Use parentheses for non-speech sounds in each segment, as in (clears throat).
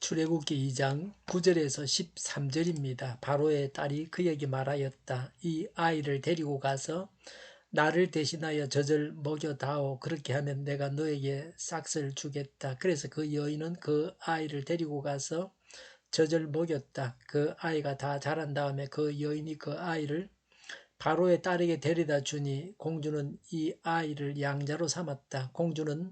출애굽기 2장 9절에서 13절입니다. 바로의 딸이 그에게 말하였다. 이 아이를 데리고 가서 나를 대신하여 젖을 먹여다오. 그렇게 하면 내가 너에게 싹을 주겠다. 그래서 그 여인은 그 아이를 데리고 가서 젖을 먹였다. 그 아이가 다 자란 다음에 그 여인이 그 아이를 바로의 딸에게 데려다 주니 공주는 이 아이를 양자로 삼았다. 공주는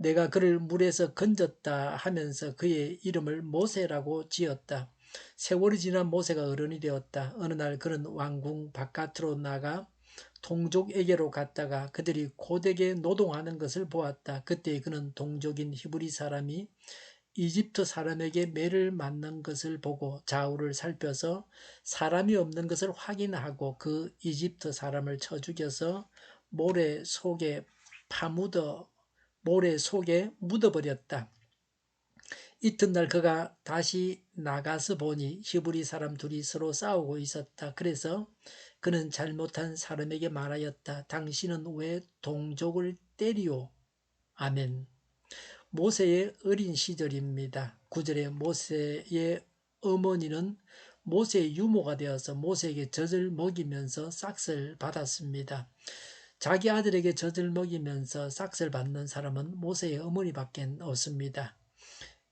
내가 그를 물에서 건졌다 하면서 그의 이름을 모세라고 지었다. 세월이 지난 모세가 어른이 되었다. 어느 날 그는 왕궁 바깥으로 나가 동족에게로 갔다가 그들이 고되게 노동하는 것을 보았다. 그때 그는 동족인 히브리 사람이 이집트 사람에게 매를 맞는 것을 보고 좌우를 살펴서 사람이 없는 것을 확인하고 그 이집트 사람을 쳐 죽여서 모래 속에 파묻어 모래 속에 묻어버렸다. 이튿날 그가 다시 나가서 보니 히브리 사람 둘이 서로 싸우고 있었다. 그래서 그는 잘못한 사람에게 말하였다. 당신은 왜 동족을 때리오? 아멘. 모세의 어린 시절입니다. 구절에 모세의 어머니는 모세의 유모가 되어서 모세에게 젖을 먹이면서 싹을 받았습니다. 자기 아들에게 젖을 먹이면서 싹을 받는 사람은 모세의 어머니밖에 없습니다.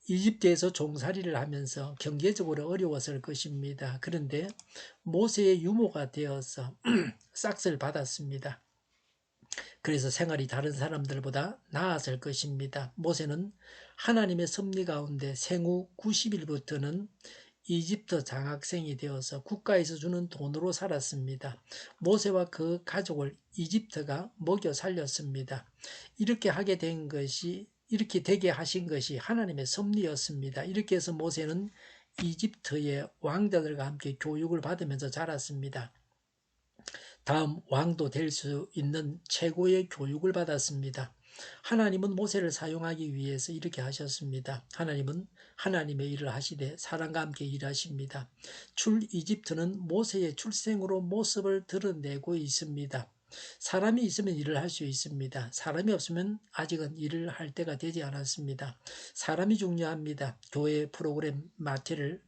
이집트에서 종살이를 하면서 경제적으로 어려웠을 것입니다. 그런데 모세의 유모가 되어서 (clears throat) 싹을 받았습니다. 그래서 생활이 다른 사람들보다 나았을 것입니다. 모세는 하나님의 섭리 가운데 생후 90일부터는 이집트 장학생이 되어서 국가에서 주는 돈으로 살았습니다. 모세와 그 가족을 이집트가 먹여 살렸습니다. 이렇게 하게 된 것이 이렇게 되게 하신 것이 하나님의 섭리였습니다. 이렇게 해서 모세는 이집트의 왕자들과 함께 교육을 받으면서 자랐습니다. 다음 왕도 될 수 있는 최고의 교육을 받았습니다. 하나님은 모세를 사용하기 위해서 이렇게 하셨습니다. 하나님은 하나님의 일을 하시되 사람과 함께 일하십니다. 출 이집트는 모세의 출생으로 모습을 드러내고 있습니다. 사람이 있으면 일을 할 수 있습니다. 사람이 없으면 아직은 일을 할 때가 되지 않았습니다. 사람이 중요합니다. 교회 프로그램 마트를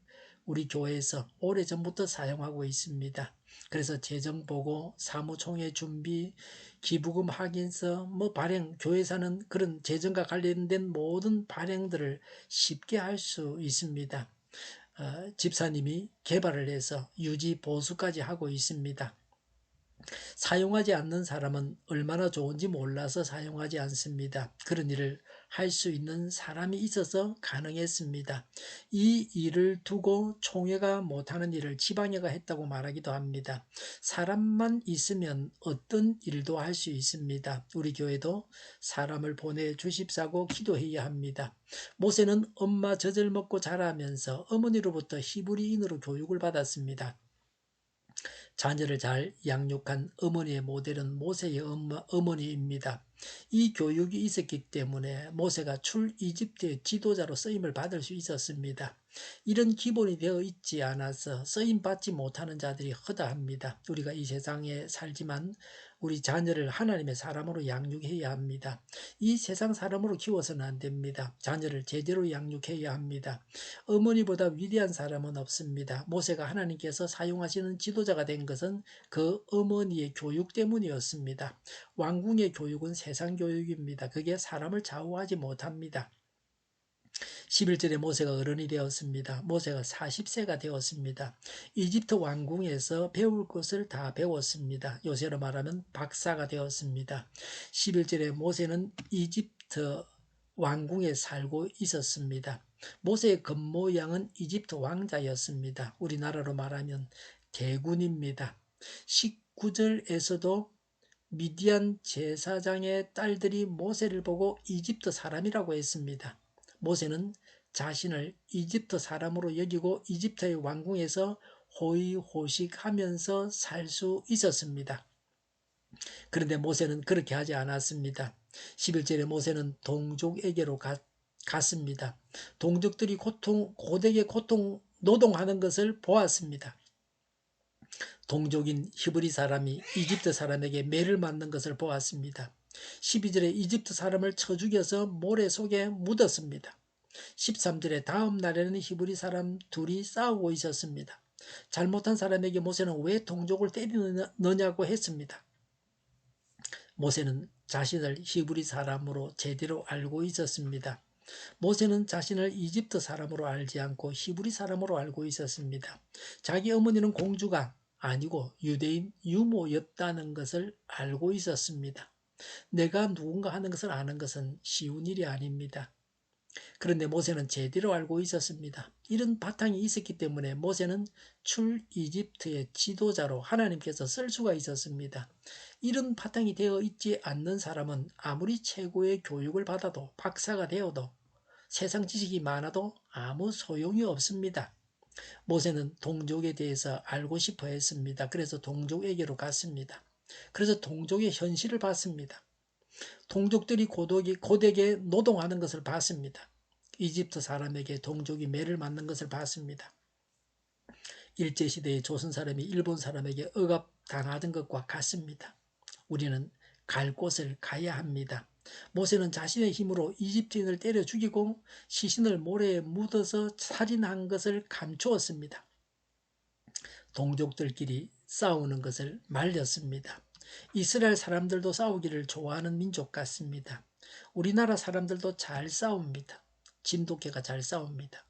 우리 교회에서 오래전부터 사용하고 있습니다. 그래서 재정 보고 사무총회 준비, 기부금 확인서, 뭐 발행, 교회사는 그런 재정과 관련된 모든 발행들을 쉽게 할 수 있습니다. 어, 집사님이 개발을 해서 유지 보수까지 하고 있습니다. 사용하지 않는 사람은 얼마나 좋은지 몰라서 사용하지 않습니다. 그런 일을 할 수 있는 사람이 있어서 가능했습니다. 이 일을 두고 총회가 못하는 일을 지방회가 했다고 말하기도 합니다. 사람만 있으면 어떤 일도 할 수 있습니다. 우리 교회도 사람을 보내 주십사고 기도해야 합니다. 모세는 엄마 젖을 먹고 자라면서 어머니로부터 히브리인으로 교육을 받았습니다. 자녀를 잘 양육한 어머니의 모델은 모세의 엄마, 어머니입니다. 이 교육이 있었기 때문에 모세가 출 이집트의 지도자로 쓰임을 받을 수 있었습니다. 이런 기본이 되어 있지 않아서 쓰임 받지 못하는 자들이 허다합니다. 우리가 이 세상에 살지만 우리 자녀를 하나님의 사람으로 양육해야 합니다. 이 세상 사람으로 키워서는 안 됩니다. 자녀를 제대로 양육해야 합니다. 어머니보다 위대한 사람은 없습니다. 모세가 하나님께서 사용하시는 지도자가 된 것은 그 어머니의 교육 때문이었습니다. 왕궁의 교육은 세상 교육입니다. 그게 사람을 좌우하지 못합니다. 11절에 모세가 어른이 되었습니다. 모세가 40세가 되었습니다. 이집트 왕궁에서 배울 것을 다 배웠습니다. 요새로 말하면 박사가 되었습니다. 11절에 모세는 이집트 왕궁에 살고 있었습니다. 모세의 겉모양은 이집트 왕자였습니다. 우리나라로 말하면 대군입니다. 19절에서도 미디안 제사장의 딸들이 모세를 보고 이집트 사람이라고 했습니다. 모세는 자신을 이집트 사람으로 여기고 이집트의 왕궁에서 호의호식하면서 살 수 있었습니다. 그런데 모세는 그렇게 하지 않았습니다. 11절에 모세는 동족에게로 갔, 갔습니다. 동족들이 고통, 고되게 고통, 노동하는 것을 보았습니다. 동족인 히브리 사람이 이집트 사람에게 매를 맞는 것을 보았습니다. 12절에 이집트 사람을 쳐 죽여서 모래 속에 묻었습니다. 13절에 다음 날에는 히브리 사람 둘이 싸우고 있었습니다. 잘못한 사람에게 모세는 왜 동족을 때리느냐고 했습니다. 모세는 자신을 히브리 사람으로 제대로 알고 있었습니다. 모세는 자신을 이집트 사람으로 알지 않고 히브리 사람으로 알고 있었습니다. 자기 어머니는 공주가 아니고 유대인 유모였다는 것을 알고 있었습니다. 내가 누군가 하는 것을 아는 것은 쉬운 일이 아닙니다. 그런데 모세는 제대로 알고 있었습니다. 이런 바탕이 있었기 때문에 모세는 출 이집트의 지도자로 하나님께서 쓸 수가 있었습니다. 이런 바탕이 되어 있지 않는 사람은 아무리 최고의 교육을 받아도 박사가 되어도 세상 지식이 많아도 아무 소용이 없습니다. 모세는 동족에 대해서 알고 싶어 했습니다. 그래서 동족에게로 갔습니다. 그래서 동족의 현실을 봤습니다. 동족들이 고독이, 고되게 노동하는 것을 봤습니다. 이집트 사람에게 동족이 매를 맞는 것을 봤습니다. 일제시대의 조선 사람이 일본 사람에게 억압당하던 것과 같습니다. 우리는 갈 곳을 가야 합니다. 모세는 자신의 힘으로 이집트인을 때려 죽이고 시신을 모래에 묻어서 살인한 것을 감추었습니다. 동족들끼리 싸우는 것을 말렸습니다. 이스라엘 사람들도 싸우기를 좋아하는 민족 같습니다. 우리나라 사람들도 잘 싸웁니다. 진돗개가 잘 싸웁니다.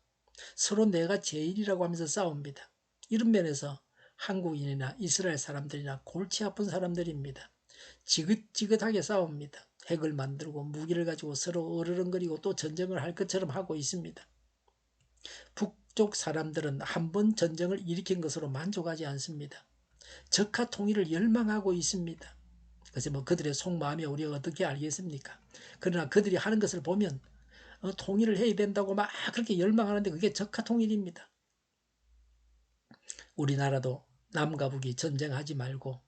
서로 내가 제일이라고 하면서 싸웁니다. 이런 면에서 한국인이나 이스라엘 사람들이나 골치 아픈 사람들입니다. 지긋지긋하게 싸웁니다. 핵을 만들고 무기를 가지고 서로 어르렁거리고 또 전쟁을 할 것처럼 하고 있습니다. 북쪽 사람들은 한 번 전쟁을 일으킨 것으로 만족하지 않습니다. 적화 통일을 열망하고 있습니다. 그래서 뭐 그들의 속마음이 우리가 어떻게 알겠습니까? 그러나 그들이 하는 것을 보면 어, 통일을 해야 된다고 막 그렇게 열망하는데 그게 적화 통일입니다. 우리나라도 남과 북이 전쟁하지 말고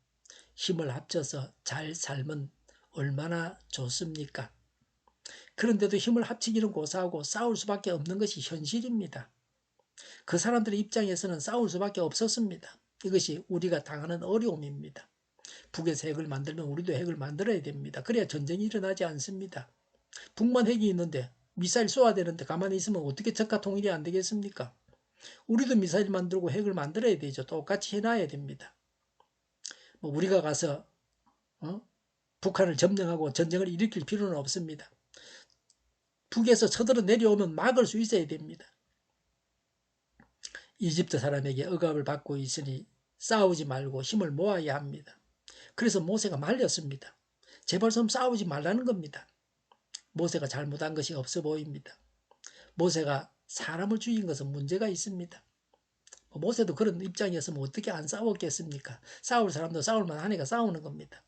힘을 합쳐서 잘 살면 얼마나 좋습니까? 그런데도 힘을 합치기는 고사하고 싸울 수밖에 없는 것이 현실입니다. 그 사람들의 입장에서는 싸울 수밖에 없었습니다. 이것이 우리가 당하는 어려움입니다. 북에서 핵을 만들면 우리도 핵을 만들어야 됩니다. 그래야 전쟁이 일어나지 않습니다. 북만 핵이 있는데 미사일 쏘아야 되는데 가만히 있으면 어떻게 적화 통일이 안 되겠습니까? 우리도 미사일 만들고 핵을 만들어야 되죠. 똑같이 해놔야 됩니다. 뭐 우리가 가서 어? 북한을 점령하고 전쟁을 일으킬 필요는 없습니다. 북에서 쳐들어 내려오면 막을 수 있어야 됩니다. 이집트 사람에게 억압을 받고 있으니 싸우지 말고 힘을 모아야 합니다. 그래서 모세가 말렸습니다. 제발 좀 싸우지 말라는 겁니다. 모세가 잘못한 것이 없어 보입니다. 모세가 사람을 죽인 것은 문제가 있습니다. 뭐 모세도 그런 입장이었으면 어떻게 안 싸웠겠습니까? 싸울 사람도 싸울 만 하니까 싸우는 겁니다.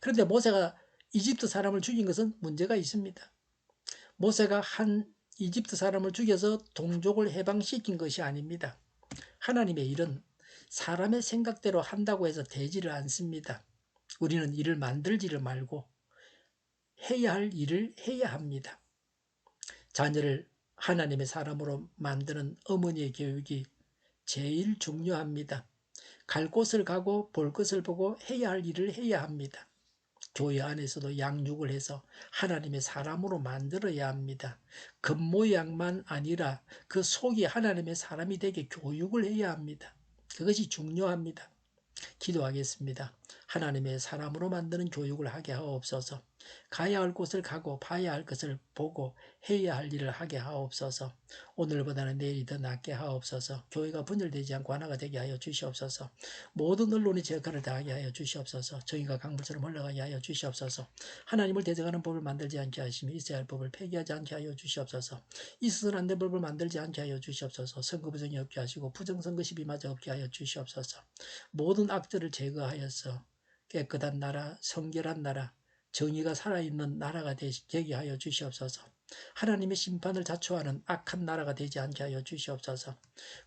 그런데 모세가 이집트 사람을 죽인 것은 문제가 있습니다. 모세가 한 이집트 사람을 죽여서 동족을 해방시킨 것이 아닙니다. 하나님의 일은 사람의 생각대로 한다고 해서 되지를 않습니다. 우리는 일을 만들지를 말고 해야 할 일을 해야 합니다. 자녀를 하나님의 사람으로 만드는 어머니의 교육이 제일 중요합니다. 갈 곳을 가고 볼 것을 보고 해야 할 일을 해야 합니다. 교회 안에서도 양육을 해서 하나님의 사람으로 만들어야 합니다. 겉모양만 아니라 그 속이 하나님의 사람이 되게 교육을 해야 합니다. 그것이 중요합니다. 기도하겠습니다. 하나님의 사람으로 만드는 교육을 하게 하옵소서. 가야 할 곳을 가고 봐야 할 것을 보고 해야 할 일을 하게 하옵소서. 오늘보다는 내일이 더 낫게 하옵소서. 교회가 분열되지 않고 하나가 되게 하여 주시옵소서. 모든 언론이 제 역할을 다하게 하여 주시옵소서. 정의가 강물처럼 흘러가게 하여 주시옵소서. 하나님을 대적하는 법을 만들지 않게 하시며 있어야 할 법을 폐기하지 않게 하여 주시옵소서. 있어서는 안될 법을 만들지 않게 하여 주시옵소서. 선거 부정이 없게 하시고 부정선거 시비마저 없게 하여 주시옵소서. 모든 악들을 제거하여서 깨끗한 나라, 성결한 나라, 정의가 살아있는 나라가 되게 하여 주시옵소서. 하나님의 심판을 자초하는 악한 나라가 되지 않게 하여 주시옵소서.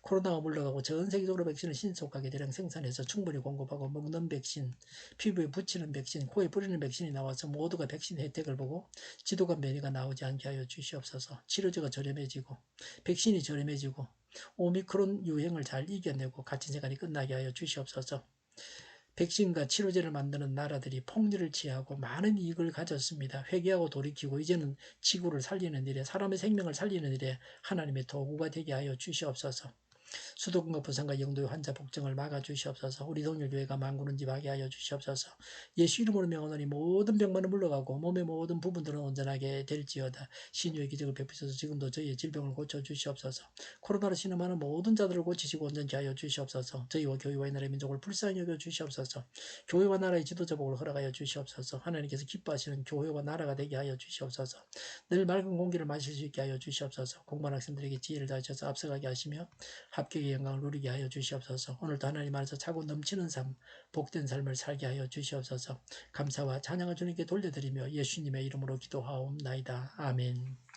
코로나가 물러가고 전 세계적으로 백신을 신속하게 대량 생산해서 충분히 공급하고 먹는 백신, 피부에 붙이는 백신, 코에 뿌리는 백신이 나와서 모두가 백신 혜택을 보고 지도간 변이가 나오지 않게 하여 주시옵소서. 치료제가 저렴해지고 백신이 저렴해지고 오미크론 유행을 잘 이겨내고 갇힌 생활이 끝나게 하여 주시옵소서. 백신과 치료제를 만드는 나라들이 폭리를 취하고 많은 이익을 가졌습니다. 회개하고 돌이키고 이제는 지구를 살리는 일에 사람의 생명을 살리는 일에 하나님의 도구가 되게 하여 주시옵소서. 수도권과 부산과 영도의 환자 복종을 막아 주시옵소서. 우리 동일교회가 만구는 집하게 하여 주시옵소서. 예수 이름으로 명하노니 모든 병만은 물러가고 몸의 모든 부분들은 온전하게 될지어다. 신유의 기적을 베푸셔서 지금도 저희의 질병을 고쳐 주시옵소서. 코로나로 신음하는 모든 자들을 고치시고 온전케 하여 주시옵소서. 저희와 교회와 이 나라의 민족을 불쌍히 여겨 주시옵소서. 교회와 나라의 지도자 복을 허락하여 주시옵소서. 하나님께서 기뻐하시는 교회와 나라가 되게 하여 주시옵소서. 늘 맑은 공기를 마실 수 있게 하여 주시옵소서. 공부한 학생들에게 지혜를 다하셔서 앞서가게 하시며 합격의 영광을 누리게 하여 주시옵소서. 오늘도 하나님 안에서 차고 넘치는 삶, 복된 삶을 살게 하여 주시옵소서. 감사와 찬양을 주님께 돌려드리며 예수님의 이름으로 기도하옵나이다. 아멘.